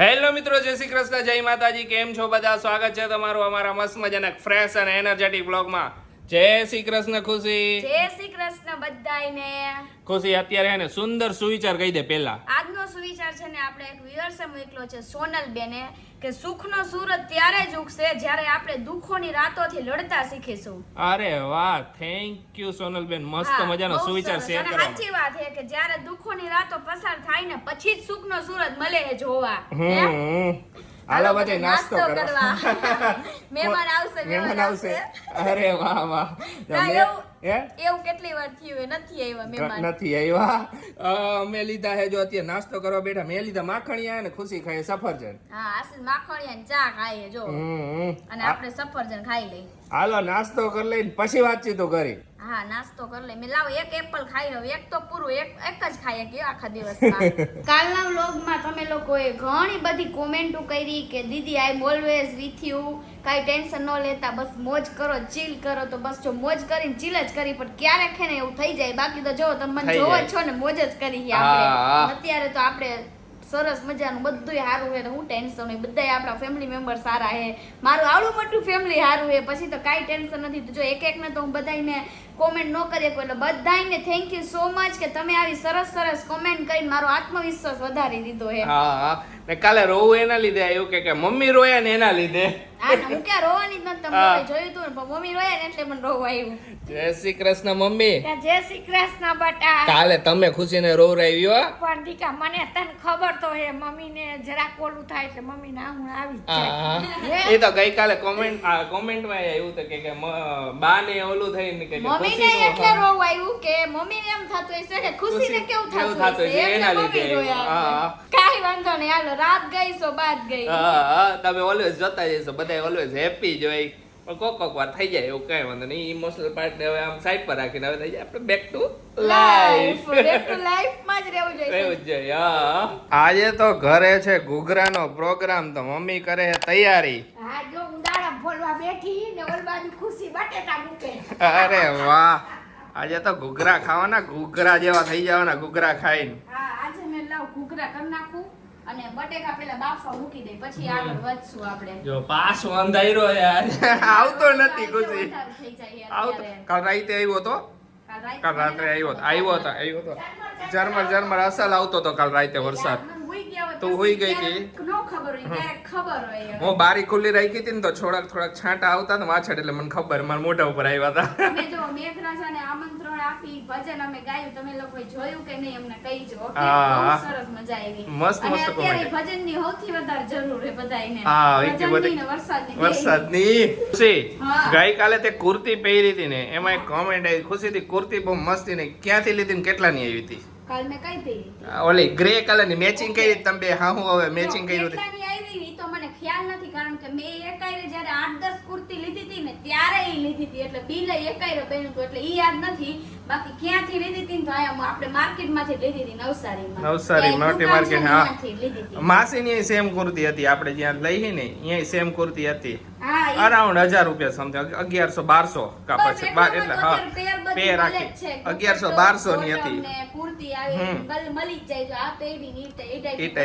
Hello મિત્રો, જય શ્રી કૃષ્ણ, જય માતાજી. કેમ છો બધા? સ્વાગત છે તમારું અમારા મસ્ત મજાના ફ્રેશ અને એનર્જેટિક બ્લોગમાં જય શ્રી કૃષ્ણ ખુશી. જય શ્રી કૃષ્ણ બધાયને. ખુશી અત્યારે હે ને સુંદર સુવિચાર કહી દે પેલા આજનો સુવિચાર છે ને આપણે એક વ્યુઅર્સે મોકલો છે સોનલ બેને કે સુખનો સૂરજ ત્યારે જ ઉગશે જ્યારે આપણે દુઃખોની રાતોથી લડતા શીખીશું. અરે વાહ થેન્ક યુ સોનલ બેન મસ્ત મજાનો સુવિચાર. શેર કરો સાચી વાત છે કે જ્યારે દુઃખોની રાતો પસાર થાય ને પછી જ સુખનો સૂરજ મળે છે જોવા. હાલો બધે નાસ્તો કરવા. મહેમાન આવશે મહેમાન આવશે. અરે વાહ વાહ. એવું- કેટલી વાર થયું નથી આવ્યા મહેમાન. નથી આવ્યા? અમે લીધા હે જો અત્યારે નાસ્તો કરવા બેઠા. મેં લીધા માખણિયા અને ખુશી ખાય સફરજન. હા આશીષ માખણિયા ની ચા ખાઈએ જો. અને આપણે સફરજન ખાઈ લઈ હાલો નાસ્તો કરી લઈને પછી વાતચીતો કરી. હા નાસ્તો કરી લે મેં લાવ એક એપલ ખાઈ લઉં એક તો પૂરું એક એક જ ખાઈ કે આખા દિવસમાં કાલના વ્લોગમાં તમે લોકોએ ઘણી બધી કોમેન્ટો કરી કે દીદી I am always with you કાંઈ ટેન્શન ન લેતા બસ મોજ કરો ચીલ કરો. તો બસ જો મોજ કરીને ચીલ જ કરી પણ ક્યારેક છે ને એવું થઈ જાય. બાકી તો જો તમે મને જોવો છો ને મોજ જ કરી છે હા, હા. આપણે. અત્યારે તો આપણે સરસ મજાનું બધુંય સારું છે હું ટેન્શન હોય? બધા આપણા ફેમિલી મેમ્બર સારા હે મારું આવડું મોટું ફેમિલી સારું હે પછી તો કાંઈ ટેન્શન નથી. તો જો એક એકને તો હું બધાયને કોમેન્ટ ન કરી શકો એટલે બધાને થેન્ક યુ સો મચ કે તમે આવી સરસ સરસ કોમેન્ટ કરીને મારો આત્મવિશ્વાસ વધારી દીધો હે હા હા. ને કાલે રોવું એના લીધે આવ્યું કે કે મમ્મી રોયા ને એના લીધે. હા હું ક્યાં રોવાની જ નથી તમે જોયું તું ને પણ મમ્મી રોયા ને એટલે મને રોવા આવ્યું. જય શ્રી કૃષ્ણ મમ્મી. જય શ્રી કૃષ્ણ બટા. કાલે તમે ખુશીને રોવરાવ્યો હો. પણ દીકા મને તને ખબર તો હે મમ્મી ને જરાક ઓલું થાય એટલે મમ્મી ના હું આવી જાય. એ તો ગઈકાલે કોમેન્ટ કોમેન્ટમાં આવ્યું તો કે કે બા ને ઓલું થઈને કે કે મમ્મીને એટલે રોવ આવ્યું કે મમ્મીને એમ થતું હશે કે ખુશીને કેવું કેવું થતું હશે? એના લીધે હા, હશે. વાંધો નહીં હાલો રાત ગઈ સો બાદ ગઈ. હા તમે ઓલવેઝ જોતા જઈશો બધા ઓલવેઝ હેપી જ હોય. પણ કોક કોક વાર થઈ જાય એવું કઈ વાંધો નહીં. ઇમોશનલ પાર્ટ ને હવે આમ સાઈડ પર રાખીને હવે થઈ જાય. આપણે back to life life back to લાઈફમાં જ રહેવું જોઈએ. રહેવું જોઈએ, હા. આજે તો ઘરે છે ઘૂઘરાનો પ્રોગ્રામ તો મમ્મી કરે છે તૈયારી. હા જો ફોલવા બેઠી ને ઓલ બાજુ ખુશી બટેટા મૂકે. અરે વાહ. આજે તો ઘૂઘરા ખાવાના ઘૂઘરા જેવા થઈ જવાના ઘૂઘરા ખાઈને. હા આજે મેં લાવ ઘૂઘરા કરી નાખું અને બટેકા પેલા બાફવા મૂકી દે પછી આગળ વધશું આપણે. જો પાસ અંધાર્યો યાર. આવતો નથી ખુશી. વધારે થઈ જાય આવતો. કાલ રાતે આવ્યો તો? કાલ રાત્રે આવ્યો હતો. આવ્યો હતો આવ્યો હતો ઝરમર ઝરમર અસલ આવતો તો કાલ રાતે વરસાદ. તું હુઈ ગઈ હતી? નો ખબર હોય ક્યારેક ખબર હોય હું બારી ખુલ્લી રાખી હતી ને તો થોડાક થોડાક છાંટા આવતા ને વાછડ એટલે મને ખબર મારા મોઢા ઉપર આવ્યા હતા. અમે જો મેઘરાજાને આમંત્રણ આપી ભજન અમે ગાયું તમે લોકોએ જોયું કે નહીં અમને કહીજો. ઓકે હા. બહુ સરસ મજા આવી. મસ્ત મસ્ત અત્યારે ભજનની સૌથી વધારે જરૂર છે બધાયને. હા, એ કે ભજનની વરસાદની. વરસાદની. ખુશી. ગઈકાલે તે કુર્તી પહેરી હતી ને એમાં એક કોમેન્ટ આવી ખુશી થી કુર્તી બહુ મસ્તી ને ક્યાંથી લીધી ને કેટલાની આવી હતી? કાલ મેં કઈ હતી? ઓલી ગ્રે કલરની મેચિંગ કરી તમે બે હા હું હવે મેચિંગ કર્યું મને ખ્યાલ નથી કારણ કે મેં એકાયરે જ્યારે આઠ દસ કુર્તી લીધી હતી ને ત્યારે એ લીધી હતી. એટલે બિલે એકાયરે પહેર્યું હતું. એટલે એ યાદ નથી. બાકી ક્યાંથી લીધી હતી તો અહીંયા આપણે માર્કેટમાંથી લીધી હતી નવસારીમાં. નવસારી, મોટી છે ને હા. માસીની સેમ કુર્તી હતી. આપણે જ્યાં લઈ ને અહીંયા સેમ કુર્તી હતી. અરાઉન્ડ હજાર રૂપિયા સમથિંગ અગિયારસો બારસો કા બસ પછી બાર એટલે હા પેર પેર રાખી છે. અગિયારસો બારસો ની હતી. કુર્તી આવી મળી જાય. જો આ પહેરી ની એ ટાઈપ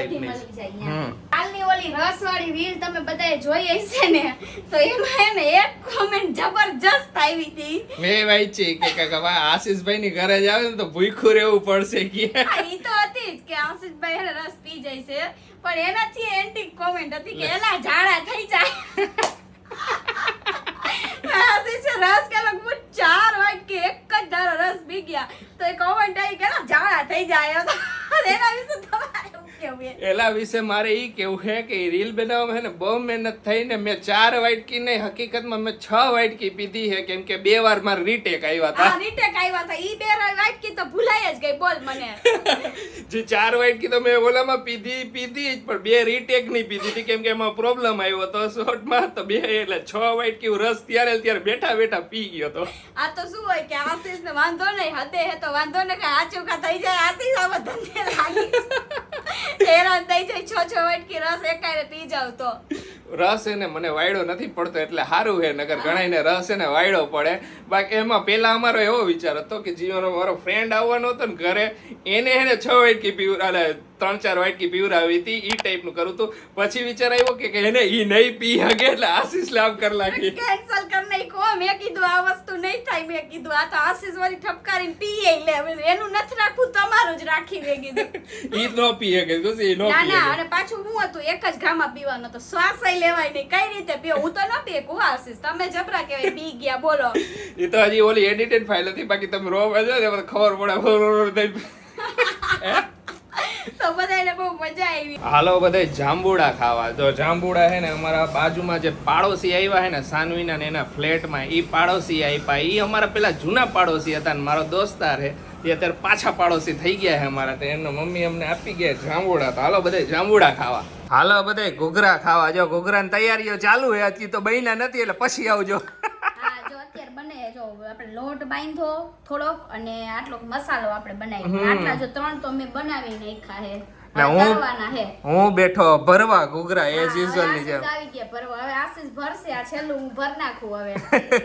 જાય હમ. કાલની ઓલી રસવાળી રીલ તમે બધાએ જોઈ હશે ને તો એમાં એને એક કોમેન્ટ જબરજસ્ત આવી હતી મે વાંચી કે કે કે ભાઈ આશીષભાઈ ની ઘરે જ આવે ને તો ભૂખ્યું રહેવું પડશે કે ઈ તો હતી જ કે આશિષભાઈ એને રસ પી જાય છે પણ એનાથી એન્ટી કોમેન્ટ હતી કે એલા ઝાડા થઈ જાય આશિષે રસ કે લગભગ ચાર વાગે એક જ ધારો રસ પી ગયા તો એ કોમેન્ટ આવી કે ઝાડા થઈ જાય. એના વિશે તમારે? એલા વિશે મારે એ કેવું છે કે રીલ બનાવવામાં છે ને બહુ મહેનત થઈ ને મેં ચાર વાટકી નહીં હકીકતમાં મેં છ વાટકી પીધી છે કેમ કે બે વાર મારે રીટેક આવ્યા હતા. રીટેક આવ્યા હતા. ઈ બે વાટકી તો ભૂલાઈ જ ગઈ બોલ મને. જે ચાર વાટકી તો મેં ઓલામાં પીધી પીધી જ પણ બે રીટેક નહીં પીધી હતી કેમ કે એમાં પ્રોબ્લેમ આવ્યો હતો શોર્ટમાં તો બે એટલે છ વાટકી રસ ત્યારે ત્યારે બેઠા બેઠા પી ગયો હતો. આ તો શું હોય કે આશીષ ને વાંધો નહીં હતે હે તો વાંધો ને કે આચુકા થઈ જાય આશીષ આવા ધંધે લાગી. હેરાન થઈ જાય, છ છ વાટકી રસ એકારે પી જાવ રસ એને મને વાયડો નથી પડતો, એટલે સારું હે નગર ઘણાઈને રસ એને વાયડો પડે. બાકી એમાં પેલા અમારો એવો વિચાર હતો કે જીવનનો મારો ફ્રેન્ડ આવવાનો હતો ને ઘરે, એને એને છ વાટકી પીવરા ત્રણ ચાર વાટકી પીવરાવી હતી ઈ ટાઈપનું કરું હતું પછી વિચાર આવ્યો કે કે એને ઈ નહીં પી હગે એટલે આશીષ લાભ કર લાગી કેન્સલ કર નાખ્યો. મેં કીધું આ વસ્તુ નહીં થાય મેં કીધું આ તો આશીષ વાળી ઠપકારીને પીએ લે એનું નથી રાખવું તમારું જ રાખી મેં કીધું. ઈ નો ન પી શકે શું છે ઈ ન ના ના અને પાછું હું હતું એક જ ઘામાં પીવાનો તો શ્વાસ લેવાય નહીં કઈ રીતે પીઓ? હું તો ન પીએ કુ આશીષ. તમે જબરા કહેવાય પી ગયા બોલો. એ તો હજી ઓલી એડિટેડ ફાઇલ હતી બાકી તમે રો બજો ને ખબર પડે ખબર પડે તો બધાને બહુ મજા આવી. હાલો બધા જાંબુડા ખાવા. તો જાંબુડા હે ને અમારા બાજુમાં જે પાડોશી આવ્યા હે ને સાનવીના ને એના ફ્લેટમાં એ પાડોશી આપ્યા એ અમારા પેલા જૂના પાડોશી હતા ને મારો દોસ્તાર હે. એ અત્યારે પાછા પાડોશી થઈ ગયા છે અમારા. તો એમનો મમ્મી અમને આપી ગયા જાંબુડા. તો હાલો બધે જાંબુડા ખાવા. હાલો બધે ઘૂઘરા ખાવા. જો ઘોઘરાની તૈયારીઓ ચાલુ હે, હજી તો બહીના નથી, એટલે પછી આવજો. જો આપણે લોટ બાંધો થોડોક અને આટલો મસાલો આપણે બનાવી આટલા જો ત્રણ તો મેં બનાવી નાખ્યા હે. હું- હું. બેઠો ભરવા ઘૂઘરા એઝ યુઝ્યુઅલની જેમ. આવી ગયા ભરવા. હવે આશીષ ભરશે આ છેલ્લું હું ભર નાખું હવે.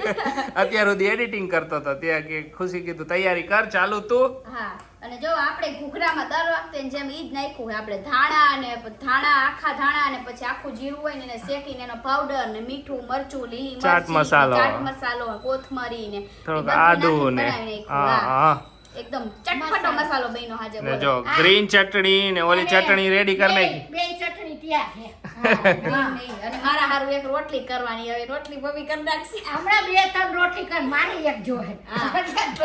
અત્યાર સુધી એડિટિંગ કરતો તો ત્યાં કે ખુશી કીધું તૈયારી કર ચાલુ તું. હા. અને જો આપણે ઘૂઘરામાં દર વખતે જેમ ઈ જ નાખ્યું હોય આપણે ધાણા અને ધાણા આખા ધાણા અને પછી આખું જીરું હોય ને એને શેકીને એનો પાવડર ને મીઠું મરચું લીલી ચાટ મસાલો. ચાટ મસાલો કોથમરી ને થોડુંક આદુ ને હા એકદમ ચટપટો મસાલો. બન્યો હાજે ને જો ગ્રીન ચટણી ને ઓલી ચટણી રેડી કરી નાખી. બે ચટણી ત્યાં છે. અને મારા હારું એક રોટલી કરવાની હવે રોટલી બબી કરી નાખશે. હમણાં બે ત્રણ રોટલી કર મારી એક જોહે.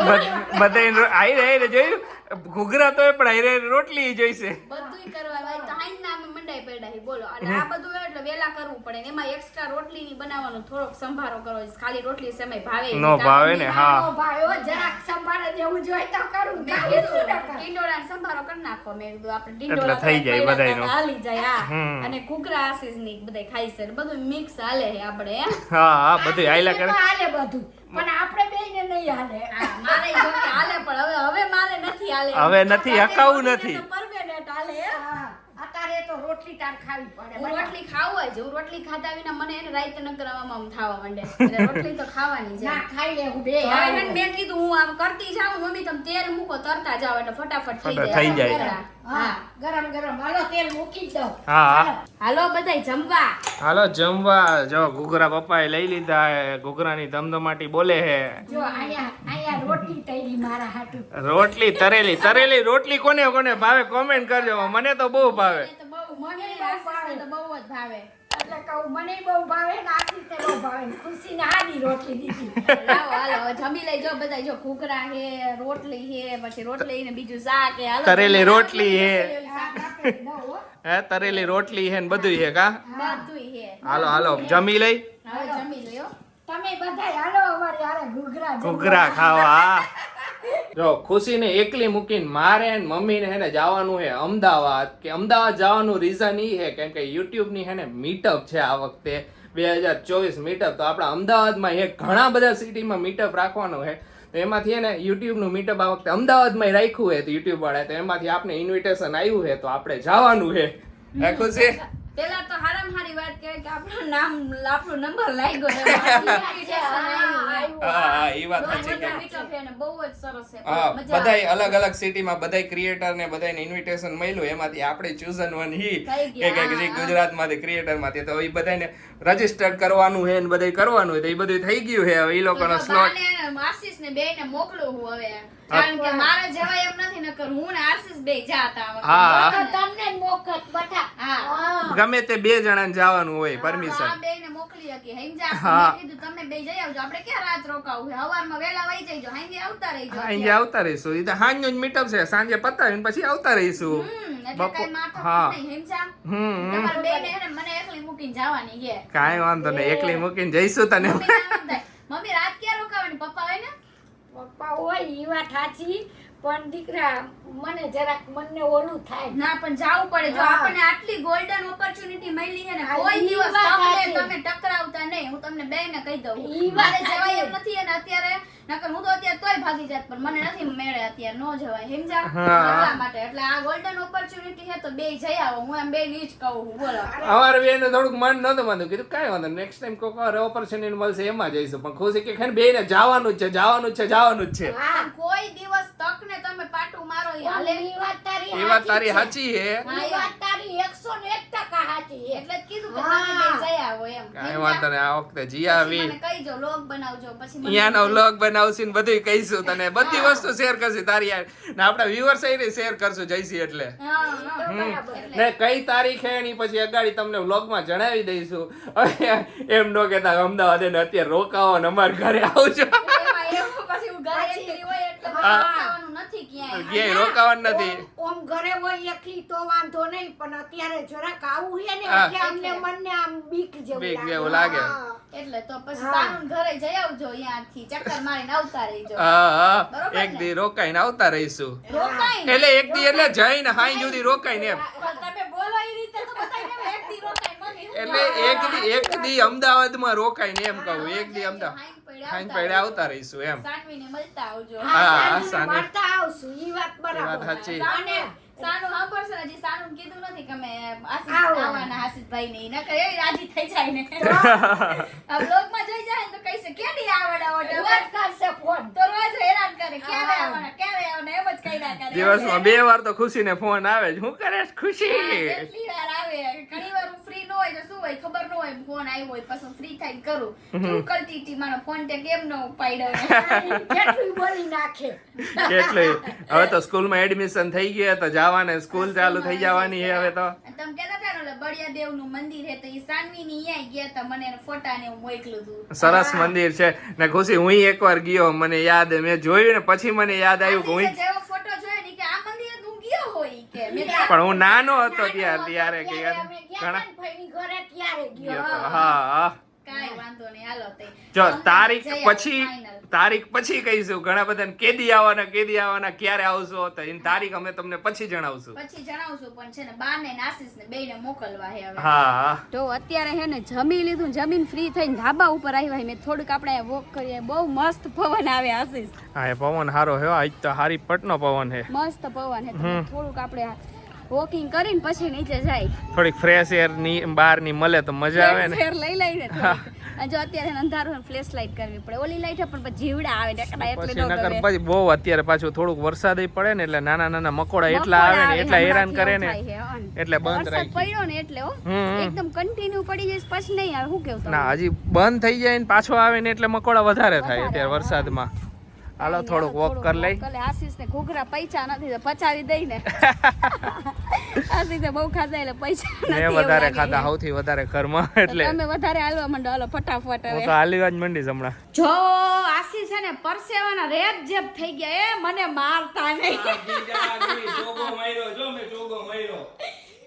બધા આઈ રે જોયું? ઘૂઘરા તો પણ આઈ રે રોટલી જોઈશે. બધું કરવા હોય તો હાઈના અમે મંડાઈ પડ્યા છે, બોલો. અને આ બધું એટલે વેલા કરવું પડે ને. એમાં એક્સ્ટ્રા રોટલી ની બનાવવાનો થોડોક સંભારો કરવો ખાલી રોટલી સમય ભાવે નો ભાવે ને હા. નો ભાવે જરાક સંભાળે હું જોઈએ તો કરું. મેં શું કીધું, ન કરું. સંભારો કરી નાખો. મેં કીધું આપણે એટલે થઈ જાય બધાયનું. હાલી જાય હા. અને ઘૂઘરા ની બધાય ખાઈ છે. બધું મિક્સ હાલે છે આપણે એમ. હા હા બધું આયલા કરે. હાલે બધું. પણ આપણે બેયને નહીં હાલે મારે હાલે પણ હવે હવે મારે નથી હાલે હવે નથી, હકાવું નથી. પરમેનન્ટ હાલે હે. હા, અત્યારે તો રોટલી તાર ખાવી પડે હું રોટલી ખાવ જ હું રોટલી ખાતા વિના મને એને રાઈત ન કરવામાં આમ થાવા માંડે. એટલે રોટલી તો ખાવાની છે. ના ખાઈ લે હું બે હવે મેં કીધું હું આમ કરતી જાઉં મમ્મી તમે તેલ મૂકો તરતા જાવ એટલે ફટાફટ થઈ જાય. થઈ જાય. હા ગરમ ગરમ. હાલો તેલ મૂકી દો. હા હાલો. બધાય જમવા. હાલો જમવા. જો ઘૂઘરા પપ્પાએ લઈ લીધા હે. ઘૂઘરાની ધમધમાટી બોલે હે. જો અહીંયા અહીંયા રોટલી તૈરી મારા હાટુ. રોટલી તરેલી તરેલી રોટલી કોને કોને ભાવે? કોમેન્ટ કરજો. મને તો બહુ ભાવે. મને બહુ મને આશીષને તો બહુ જ ભાવે. એટલે કહું મને બહુ ભાવે ને આશીષને બહુ ભાવે ને ખુશીને આની રોટલી દીધી. લાવો હાલો જમી લઈ જો બધા જો ઘૂઘરા હે રોટલી હે પછી રોટલી ને બીજું શાક હે. હાલો તરેલી રોટલી હે. શાક આપે. ન હો. હે તરેલી રોટલી હે ને બધું હે કા? બધુંય હે. હાલો હાલો જમી લઈ. હવે જમી લ્યો. તમે બધા હાલો અમારે હારે ઘૂઘરા ઘૂઘરા ખાવા. જો ખુશીને એકલી મૂકીને મારે ને મમ્મીને હે ને જવાનું હે અમદાવાદ, કે અમદાવાદ જવાનું રીઝન એ હે કેમ કે યુટ્યુબની હે ને મીટઅપ છે આ વખતે, બે હજાર ચોવીસ મીટઅપ તો આપણા અમદાવાદમાં એ ઘણા બધા સિટીમાં મીટઅપ રાખવાનું હે. તો એમાંથી એને યુટ્યુબનું મીટઅપ આ વખતે અમદાવાદમાં રાખ્યું હે તો યુટ્યુબ વાળા તો એમાંથી આપણે ઇન્વિટેશન આવ્યું હે, તો આપણે જવાનું હે ખુશી? પેલા તો હારામ હારી વાત કે આપણું નામ આપણો નંબર લાગ્યો છે હે. એ વાત સાચી કે છે ને બહુ જ સરસ છે બધાય અલગ અલગ સિટીમાં બધાય ક્રિએટર ને બધાયને ઇન્વિટેશન મળ્યું એમાંથી આપણે ચૂઝન વન હી કે કે જે. ગુજરાતમાંથી ક્રિએટરમાંથી તો એ બધાને રજિસ્ટર કરવાનું હે ને બધાય કરવાનું છે તો એ બધું થઈ ગયું હે હવે એ લોકોનો સ્લોટ બાને ને બે ને મોકલું હું હવે કારણ કે મારા જવાય એમ નથી નકર હું ને આશીષ બે જાતા હા. તમને મોકત. હા. ગમે તે બે જણાને જવાનું હોય પરમિશન. બેયને મોકલી હકી સમજા હા. તમે બે જઈ આવજો. આપણે ક્યાં રાત રોકાવું છે? હવારમાં વહેલા વહી જઈજો. હાંજે આવતા રહીજો સાંજે આવતા રહીશું. એ તો સાંજનું નું મીટઅપ છે. સાંજે પતાવીને પછી આવતા રહીશું. બપો- હા. હમ હમ. તમારે ને મને એકલી મૂકીને જવાની છે. કાંઈ વાંધો નહીં. એકલી મૂકીને જઈશું તને. મમ્મી રાત ક્યાં રોકાવાની? પપ્પા હોય ને? પપ્પા હોય ઈ વાત સાચી. પણ દીકરા મને જરાક મનને ઓલું થાય. ના પણ જાવું પડે. જો આપણને આટલી ગોલ્ડન ઓપોર્ચ્યુનિટી મળી છે ને કોઈ દિવસ તમને તમે ટકરાવતા નહીં. હું તમને બેને કહી દઉં. મારે જવાય એમ નથી અને અત્યારે નકર હું તો અત્યારે તોય ભાગી જાત પણ મને નથી મેળે અત્યારે નો જવાય સમજા એટલા માટે એટલે આ ગોલ્ડન ઓપોર્ચ્યુનિટી છે તો બે જઈ આવો હું એમ બે ની જ કહું છું બોલો. અમારે બેને થોડુંક મન નતું માનતું કીધું કાંઈ વાંધો નેક્સ્ટ ટાઈમ કોક વાર ઓપોર્ચ્યુનિટી મળશે એમાં જઈશું પણ ખુશી કે ખાલી બેને જવાનું જ છે જવાનું જ છે જવાનું જ છે. કોઈ દિવસ તક ને તમે પાટું મારો એ હાલે. ઈ વાત તારી એ વાત તારી સાચી છે. એ વાત તારી એકસો ને એક ટકા સાચી છે. એટલે કીધું કે તમે બે જઈ આવો એમ. કાંઈ વાંધો નહીં આ વખતે જીયા પછી આવી મને કહીજો લોગ બનાવજો પછી મને અહીંયાનો લોગ વ્લોગ બનાવશું ને બધું કહીશું તને. બધી વસ્તુ શેર કરશું તારી. ને આપણા વ્યુઅર્સ એ શેર કરશું જઈશી એટલે. ને કઈ તારીખ એની પછી અગાડી તમને વ્લોગમાં જણાવી દઈશું. હવે એમ નો કહેતા અમદાવાદ એને અત્યારે રોકાવો ને અમારે ઘરે આવજો. પછી ક્યાંય. ક્યાંય રોકાવાનું નથી ઓમ- ઓમ ઘરે હોય એકલી તો વાંધો નહીં પણ અત્યારે જરાક આવું છે ને. એટલે અમને મનને આમ બીક જેવું બીક જેવું લાગે. એટલે તો પછી હા. ઘરે જઈ આવજો અહીંયાથી ચક્કર મારીને આવતા રહીજો હા હા એક ને? દી રોકાઈને આવતા રહીશું એટલે એક દી એટલે જઈને હાઈ સુધી રોકાઈને એમ તમે બોલો એ રીતે તો બધાયને એક દી હું એટલે એક દી એક દી અમદાવાદમાં રોકાઈને એમ કહું એક દી અમદાવાદ હાઈન પડે આવતા રહીશું એમ. સાનવીને મળતા આવજો. હા, સાનવી મળતા આવશું. ઈ વાત એ વાત બરાબર સાચી. સાનુ હજી કીધું નથી કે અમે આશીષ આવો. આવવાના આશીષભાઈને. નકર એવી રાજી થઈ જાય ને. આ બ્લોગમાં જઈ જાય ને તો કહીશે કેદી આવવાના ઓર્ડર રોજ કરશે ફોન. તો રોજ હેરાન કરે ક્યારે આવવાના? ક્યારે આવવાના? એમ જ કર્યા કરે. દિવસમાં બે વાર તો ખુશીને ફોન આવે છે હું કરે ખુશી? કેટલી વાર આવે? ઘણી વાર હું ફ્રી ન હોય તો શું હોય? ખબર ન હોય ફોન આવ્યો હોય પછી ફ્રી થઈને કરું. તું કરતી હતી મારો ફોન તે કેમ ન ઉપાડ્યો કેટલું બોલી નાખે? કેટલું? હવે તો સ્કૂલમાં એડમિશન થઈ ગયા તો જવાને સ્કૂલ ચાલુ થઈ જવાની છે હવે તો. તમે કેતા હતા ને બળિયા દેવનું મંદિર હે તો ઈ સાનવીની અહીંયા ગયા હતા મને ફોટા ને હું મોકલું તું. સરસ મંદિર છે. ને ખુશી હું એકવાર ગયો મને યાદ મેં જોયું ને પછી મને યાદ આવ્યું કે હું જેવો ફોટો જોયો ને કે આ મંદિર તું ગયો હોય કે. પણ હું નાનો હતો ત્યારે ત્યારે કે ઘણા ને ઘરે ત્યારે ગયો તો. હા હા. કાંઈ વાંધો નહીં હાલો તે. જો તારીખ પછી તારીખ પછી કહીશું. ઘણા બધાને કેદી આવવાના કેદી આવવાના ક્યારે આવશો? તો એની તારીખ અમે તમને પછી જણાવશું. પછી જણાવશું પણ છે ને બા ને આશીષ ને બેયને મોકલવા હે હવે. હા તો અત્યારે હે ને જમી લીધું જમીન ફ્રી થઈને ધાબા ઉપર આવ્યા મેં થોડુંક આપણે વોક કરીએ. બહુ મસ્ત પવન આવે આશીષ. હા એ પવન હારો હે આજ તો હારી પટનો પવન હે. મસ્ત પવન હે થોડુંક આપણે વોકિંગ કરીને પછી નીચે જાય. થોડીક ફ્રેશ એરની બહારની મળે તો મજા આવે ને. એર લઈ લઈને જો અત્યારે અંધારું ફ્લેશ લાઇટ કરવી પડે. ઓલી લાઇટ પણ પછી જીવડા આવે એટલે ન નકર પછી બહુ અત્યારે પાછું થોડુંક વરસાદ પડે ને એટલે નાના નાના મકોડા એટલા આવે ને એટલા હેરાન કરે ને. એટલે બંધ રાખી. પડ્યો ને એટલે. એકદમ કન્ટિન્યુ પડી જાય પછી નહીં આવે. શું કેવું ના હજી બંધ થઈ જાય ને પાછો આવે ને એટલે મકોડા વધારે થાય અત્યારે વરસાદમાં. હાલો થોડુંક વોક કરી લઈ. આશીષ ને ઘૂઘરા પૈસા નથી પચાવી દઈ ને. આશીષ બહુ ખાધા એટલે પૈસા મેં વધારે ખાધા સૌથી વધારે ઘરમાં એટલે તમે વધારે હાલવા માંડો હાલો ફટાફટ હું હવે. તો હાલી જ મંડી હમણાં. જો આશીષ છે ને પરસેવાના રેપ જેપ થઈ ગયા એ મને મારતા નહીં.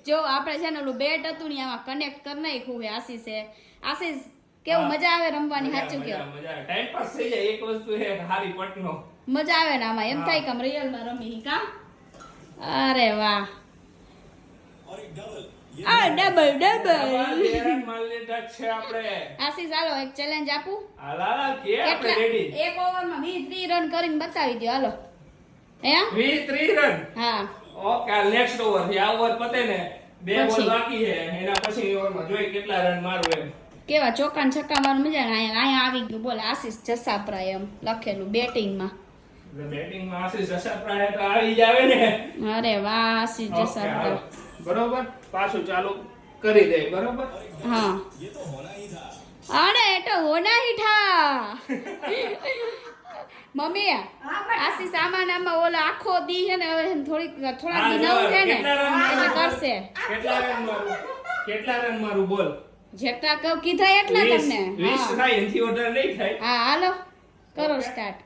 જો આપણે છે ને ઓલું બેટ હતું ને આમાં કનેક્ટ કરી નાખ્યું છે આશીષે. આશીષ કેવું મજા આવે રમવાની સાચું કેવું ટાઈમ પાસ થઈ જાય એક વસ્તુ છે હારી પટનો. મજા આવે ને આમાં એમ થાય કે આમ રિયલમાં રમી કા અરે વાહ. આ ડબલ ડબલ છે આપણે. આશીષ હાલો એક ચેલેન્જ આપું. હાલા કે આપણે રેડી એક ઓવરમાં 20 ત્રીસ રન કરીને બતાવી દો હાલો. હે? 20 30 રન હા. ઓકે નેક્સ્ટ ઓવર આ ઓવર પતે ને બે બોલ બાકી છે. એના પછી ઓવરમાં જોઈ કેટલા રન મારું એમ. કેવા ચોકાન છક્કા મારું મજા ને અહીંયા અહીંયા આવી ગયું. બોલ આશીષ જસાપરાય એમ લખેલું બેટિંગમાં. અરે વાહ આશીષ જસાપરાય. બરોબર? હા. અરે એ તો હોના હીઠા મમ્મી આશીષ આમાં નામાં આખો દી છે ને હવે થોડીક થોડાક દી નવું ને એટલે કરશે. કેટલા રન મારું બોલ. જેટલા કપ કીધા એટલા તમને. વીસ હા. થાય એનાથી વધારે નહીં થાય. હા હાલો. કરો સ્ટાર્ટ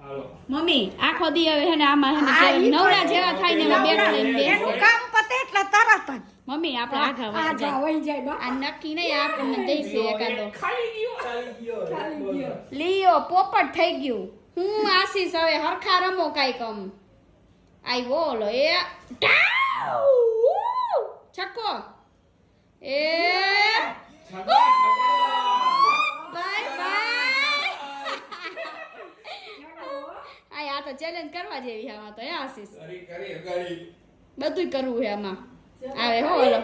હાલો. મમ્મી આખો દી હવે છે ને આમાં છે ને હા, કેવા ઈ નવરા જેવા થાય ને બેઠા લઈને એનું બેસે. કામ પતે એટલે તરત જ. મમ્મી આપણે આઘા વહી જાય. વહી જાય બા. આ નક્કી નહીં આપણને દઈશે એકાદો. ખાલી ગયો ખાલી ગયો લીયો પોપટ થઈ ગયું. હું આશીષ હવે હરખા રમો કાઈ કમ આઈ બોલો એ ટાઉ! છક્કો. એ. બાય બાય આ આ તો ચેલેન્જ કરવા જેવી આમાં તો એ આશીષ? બધું કરવું છે આમાં. આવે હો ઓલો.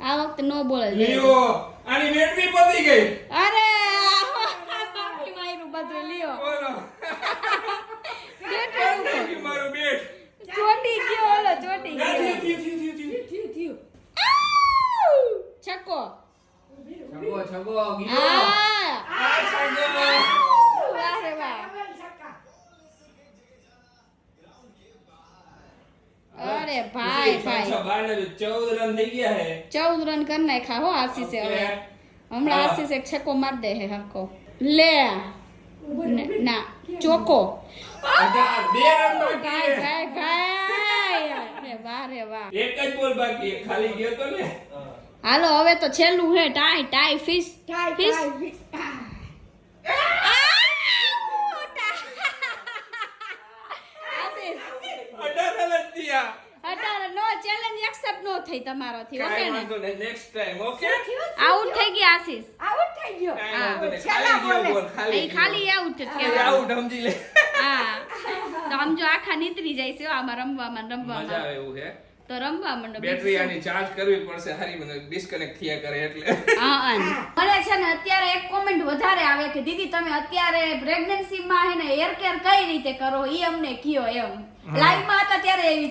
આ વખતે નો બોલે લીઓ આની બેટરી પતી ગઈ. અરે બાકી મારું બધું લીઓ બોલો બેટ એવું તો. મારું બેટ ચોટી ગયો ઓલો ચોટી ગયો. છ, ચૌદ રન થઈ ગયા હે. 14 રન કર નાખ્યા હો આશીષે હવે. હમણાં. આશીષ એક છક્કો માર દે હે હકો લે. ના ચોકો. બે રન બાકી. ભાઈ ભાઈ અરે વાહ રે વાહ. એક જ બોલ બાકી ખાલી ગયો તો ને? હાલો હવે તો છેલ્લું હે. Tie tie fish? Tie, fish tie, અઢાર રન જ થયા. અઢાર નો ચેલેન્જ એક્સેપ્ટ નો થઈ તમારાથી ઓકે ને? વાંધો નહીં, next time, okay? આઉટ થઈ ગઈ આશીષ. આઉટ થઈ ગયો? ગયો બોલ, ખાલી ખાલી આઉટ ખાલી કહેવાય. સમજી લે. હા. તો આમ જો આખા નીતરી જાય છે હો, આમાં રમવામાં ને મજા આવે એવું છે તો રમવા માંડો બેટરી આની ચાર્જ કરવી પડશે હારી મને ડિસ્કનેક્ટ થયા કરે એટલે. હા અન. મને છે ને અત્યારે એક કોમેન્ટ વધારે આવે કે દીદી તમે અત્યારે પ્રેગ્નન્સી માં હે ને હેર કેર કઈ રીતે કરો? ઈ અમને કયો એમ. લાઈવમાં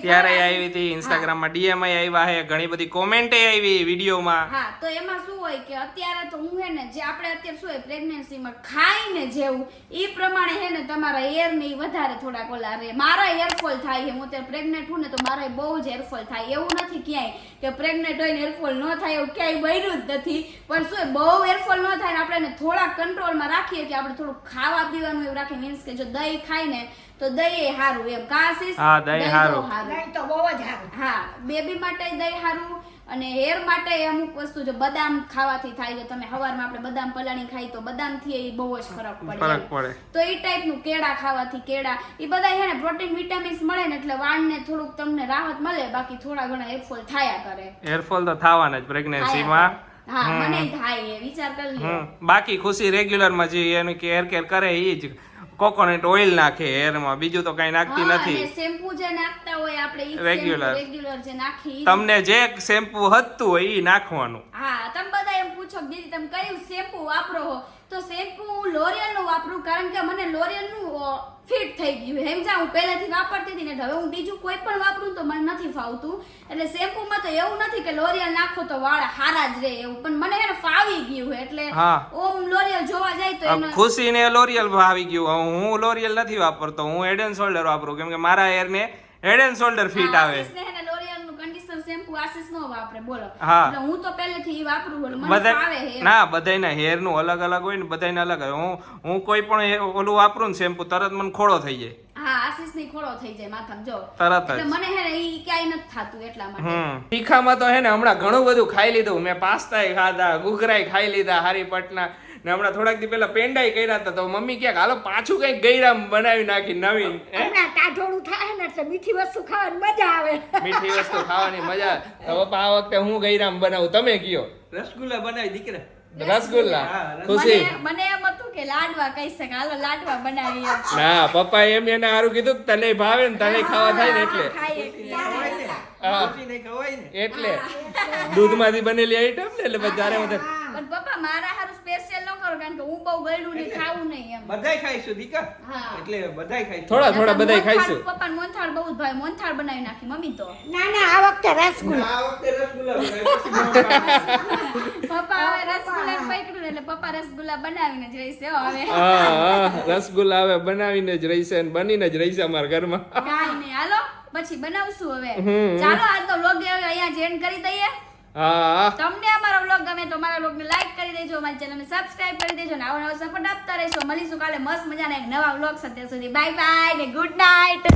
ત્યારે આવી હતી ઇન્સ્ટાગ્રામમાં ડીએમ આવ્યા છે ઘણી બધી કોમેન્ટ આવી વિડીયોમાં. હા તો એમાં શું હોય કે અત્યારે તો હું હે ને જે આપણે અત્યારે શું હોય પ્રેગ્નન્સીમાં ખાઈને જેવું એ પ્રમાણે હે ને તમારા એર ને વધારે થોડાક ઓલા રે. મારા એરફોલ થાય છે હું અત્યારે પ્રેગ્નેન્ટ હું ને તો મારા બહુ જ હેરફોલ થાય. એવું નથી ક્યાંય કે પ્રેગ્નેન્ટ હોય ને હેરફોલ ન થાય એવું ક્યાંય બન્યું જ નથી. પણ શું બહુ હેરફોલ ન થાય ને આપણે થોડા કંટ્રોલમાં રાખીએ કે આપણે થોડું ખાવા પીવાનું એવું રાખીએ. મીન્સ કે જો દહીં ખાય ને તો દહીં સારું એમ. કાશીસ હા, દહીં હારું. નહીં તો બહુ જ સારું હા બેબી માટે દહીં સારું અને હેર માટે અમુક વસ્તુ જો બદામ ખાવાથી થાય છે તમે સવારમાં આપણે બદામ પલાણી ખાઈ તો બદામથી એ બહુ જ ફરક પડે ફરક પડે. તો એ ટાઈપનું કેળા ખાવાથી કેળા. એ બધા છે ને પ્રોટીન વિટામિન્સ મળે ને એટલે વાળને થોડુંક તમને રાહત મળે બાકી થોડા ઘણા હેરફોલ થાયા કરે. હેરફોલ તો થવાના જ પ્રેગ્નન્સીમાં હા મને થાય એ વિચાર કરી લ્યો. બાકી ખુશી રેગ્યુલરમાં જે એનું કેર કેર કરે એ જ કોકોનટ ઓઇલ નાખે હેરમાં બીજું તો કઈ નાખતી નથી. શેમ્પુ જે નાખતા હોય આપણે રેગ્યુલર રેગ્યુલર જે નાખી તમને જે શેમ્પુ હતું હોય એ નાખવાનું. હા તમે બધા એમ પૂછો દીદી તમે કયું શેમ્પુ વાપરો તો શેમ્પુ હું લોરિયલનું વાપરું કારણ કે મને લોરિયલનું થઈ ગયું સમજા હું પહેલેથી વાપરતી હતી ને હવે હું બીજું કોઈ પણ વાપરું તો મને નથી ફાવતું. એટલે શેમ્પુમાં તો એવું નથી કે લોરિયલ નાખો તો વાળ હારા જ રહે એવું. પણ મને એને ફાવી ગયું એટલે ઓમ લોરિયલ જોવા જાય તો એનો ખુશીને લોરિયલ આવી ગયું. હું લોરિયલ નથી વાપરતો હું હેડ એન્ડ શોલ્ડર વાપરું. કેમ કે મારા હેરને હેડ એન્ડ શોલ્ડર ફિટ આવે આશીષને હે ને લોરિયલનું કન્ડિશનર શેમ્પુ આશીષ નો વાપરે બોલો. હા. એટલે હું તો પહેલેથી ઈ વાપરું મને ફાવે બધા ના બધાયના હેરનું અલગ અલગ હોય ને બધાયના અલગ હોય. હું હું કોઈ પણ ઓલું વાપરું ને શેમ્પુ તરત મને ખોડો થઈ જાય. હા આશીષની ખોળો થઈ જાય માથામાં જો. તરત એટલે મને હે ઈ ક્યાંય નથી થાતું એટલા માટે. હમ. તીખામાં તો હે ને હમણાં ઘણું બધું ખાઈ લીધું. મેં પાસ્તાય ખાધા ઘૂઘરાય ખાઈ લીધા હારી પટના. ને હમણાં થોડાક દી પેલા પેંડાઈ કર્યા હતા તો મમ્મી ક્યાંક હાલો પાછું કઈ ગૈરામ બનાવી નાખી નવીન? હમણાં ટાઢોળું થાય ને એટલે મીઠી વસ્તુ ખાવાની મજા આવે મીઠી વસ્તુ ખાવાની મજા તો પપ્પા આ વખતે હું ગૈરામ બનાવું તમે કયો રસગુલ્લા બનાવી દીકરા રસગુલ્લા ખુશી મને મને એમ હતું કે લાડવા કહી શકે હાલો લાડવા બનાવી એમ. ના પપ્પા એમ એને સારું કીધું કે તને ભાવે ને તને ખાવા થાય ને એટલે એટલે દૂધમાંથી બનેલી આઈટમ ને એટલે જ્યારે બધા પણ પપ્પા મારા હારું સ્પેશિયલ ન કરો કારણ કે હું બહુ ગળ્યું ને ખાવું નહીં એમ. બધાય ખાઈશું દીકા? હા. એટલે બધાય ખાઈશું. થોડા થોડા બધાય ખાઈશું. પપ્પા મોનથાળ બહુ ભાઈ મોનથાળ બનાવી નાખી મમ્મી તો. ના ના આ વખતે રસગુલ્લા. આ વખતે રસગુલ્લા પપ્પા હવે રસગુલ્લા પકડ્યું એટલે પપ્પા રસગુલ્લા બનાવીને જ રહેશે હવે. હા હા રસગુલ્લા હવે બનાવીને જ રહીશે અને બનીને જ રહીશે અમારા ઘરમાં. કાઈ નહીં હાલો પછી બનાવશું હવે. ચાલો આ તો vlog અહીંયા જ end કરી દઈએ. તમને અમારો વ્લોગ ગમે તો અમારા વ્લોગને લાઈક કરી દેજો, અમારી ચેનલને સબસ્ક્રાઇબ કરી દેજો નવો નવો સપોર્ટ આપતા રહેશો. મળીશું કાલે મસ્ત મજાના એક નવા વ્લોગ સાથે સુધી. બાય બાય ને ગુડ નાઇટ